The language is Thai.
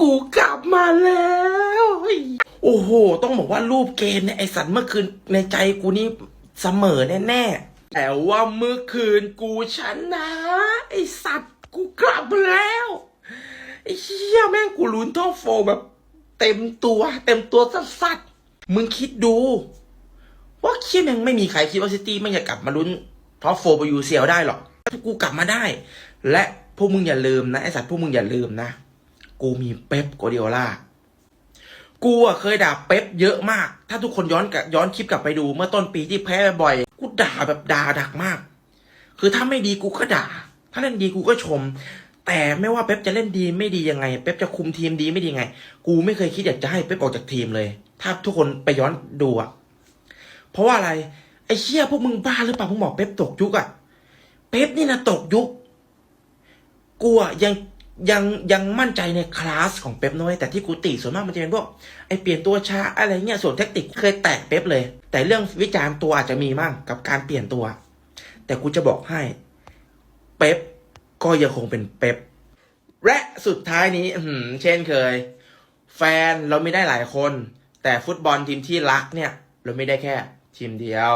กูกลับมาแล้ว โอ้โห ต้องบอกว่ารูปเกมเนี่ยไอสัตว์เมื่อคืนในใจกูนี่เสมอแน่ๆ แต่ว่าเมื่อคืนกูชนะ ไอสัตว์กูกลับมาแล้วไอ้เหี้ยแม่งกูลุ้นท่อโฟแบบเต็มตัวเต็มตัวสัสๆมึงคิดดู ว่าเคียแม่งไม่มีใครคิดว่าซิตี้ไม่งจะกลับมาลุ้นท็อปโฟไปยูเซียได้หรอกกูกลับมาได้ และพวกมึงอย่าลืมนะไอสัตว์พวกมึงอย่าลืมนะ กูมีเป๊ปโกวาร์ดิโอลากูอะเคยด่าเป๊ปเยอะมาก ถ้าทุกคนย้อนกับย้อนคลิปกลับไปดูเมื่อต้นปีที่แพ้บ่อย กูด่าแบบด่าดักมาก คือถ้าไม่ดีกูก็ด่า ถ้าเล่นดีกูก็ชม แต่ไม่ว่าเป๊ปจะเล่นดีไม่ดียังไง เป๊ปจะคุมทีมดีไม่ดียังไง กูไม่เคยคิดอยากจะให้เป๊ปออกจากทีมเลย ถ้าทุกคนไปย้อนดูอะเพราะว่าอะไร ไอ้เชี่ยพวกมึงบ้าหรือเปล่าพวกบอกเป๊ปตกยุคอะเป๊ปนี่นะตกยุคกูอะยัง ยังยังมั่นใจในคลาสของเป๊ปน้อยแต่ที่กูติส่วนมากมันจะเป็นพวกไอเปลี่ยนตัวช้าอะไรเงี้ยส่วนเทคนิคเคยแตกเป๊ปเลย แต่เรื่องวิจารณ์ตัวอาจจะมีมั่งกับการเปลี่ยนตัว แต่กูจะบอกให้เป๊ปก็ยังคงเป็นเป๊ปและสุดท้ายนี้เช่นเคย แฟนเราไม่ได้หลายคน แต่ฟุตบอลทีมที่รักเนี่ย เราไม่ได้แค่ทีมเดียว